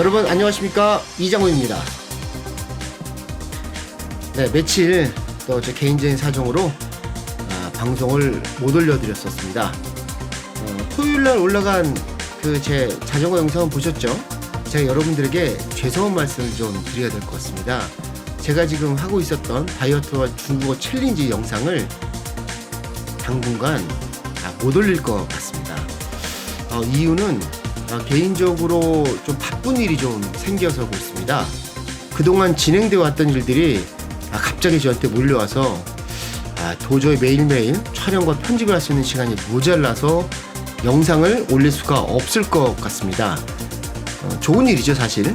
여러분 안녕하십니까 이장훈입니다. 네 며칠 또 제 개인적인 사정으로 아, 방송을 못 올려드렸었습니다. 어, 토요일날 올라간 그 제 자전거 영상은 보셨죠? 제가 여러분들에게 죄송한 말씀을 좀 드려야 될 것 같습니다. 제가 지금 하고 있었던 다이어트와 중국어 챌린지 영상을 당분간 아, 못 올릴 것 같습니다. 어, 이유는 아, 개인적으로 좀 바쁜 일이 좀 생겨서 그렇습니다. 그동안 진행되어 왔던 일들이 아, 갑자기 저한테 몰려와서 아, 도저히 매일매일 촬영과 편집을 할 수 있는 시간이 모자라서 영상을 올릴 수가 없을 것 같습니다. 어, 좋은 일이죠, 사실.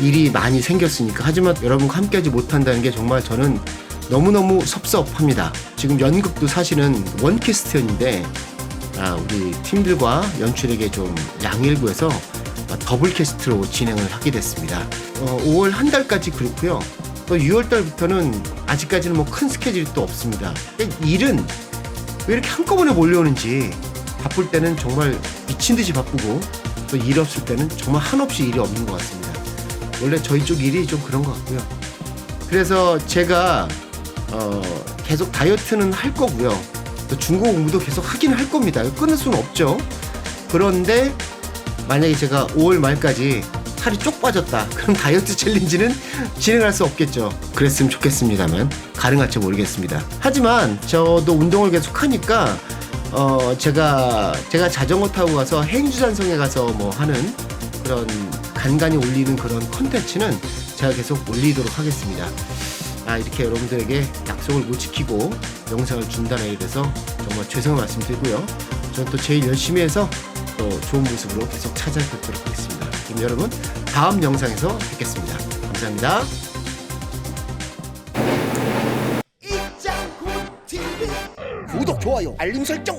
일이 많이 생겼으니까. 하지만 여러분과 함께하지 못한다는 게 정말 저는 너무너무 섭섭합니다. 지금 연극도 사실은 원캐스트였는데 아, 우리 팀들과 연출에게 좀 양일구해서 아, 더블 캐스트로 진행을 하게 됐습니다. 어, 5월 한 달까지 그렇고요. 또 6월 달부터는 아직까지는 뭐 큰 스케줄이 또 없습니다. 일은 왜 이렇게 한꺼번에 몰려오는지 바쁠 때는 정말 미친 듯이 바쁘고 또 일 없을 때는 정말 한없이 일이 없는 것 같습니다. 원래 저희 쪽 일이 좀 그런 것 같고요. 그래서 제가 어, 계속 다이어트는 할 거고요. 또 중국어 공부도 계속 하긴 할 겁니다. 끊을 수는 없죠. 그런데 만약에 제가 5월 말까지 살이 쪽 빠졌다. 그럼 다이어트 챌린지는 진행할 수 없겠죠. 그랬으면 좋겠습니다만 가능할지 모르겠습니다. 하지만 저도 운동을 계속 하니까 어 제가 제가 자전거 타고 가서 행주산성에 가서 뭐 하는 그런 간간히 올리는 그런 컨텐츠는 제가 계속 올리도록 하겠습니다. 아 이렇게 여러분들에게 약속을 못 지키고 영상을 중단하게 돼서 정말 죄송한 말씀 드리고요. 저는 또 제일 열심히 해서 또 좋은 모습으로 계속 찾아뵙도록 하겠습니다. 그럼 여러분 다음 영상에서 뵙겠습니다. 감사합니다. 구독, 좋아요, 알림 설정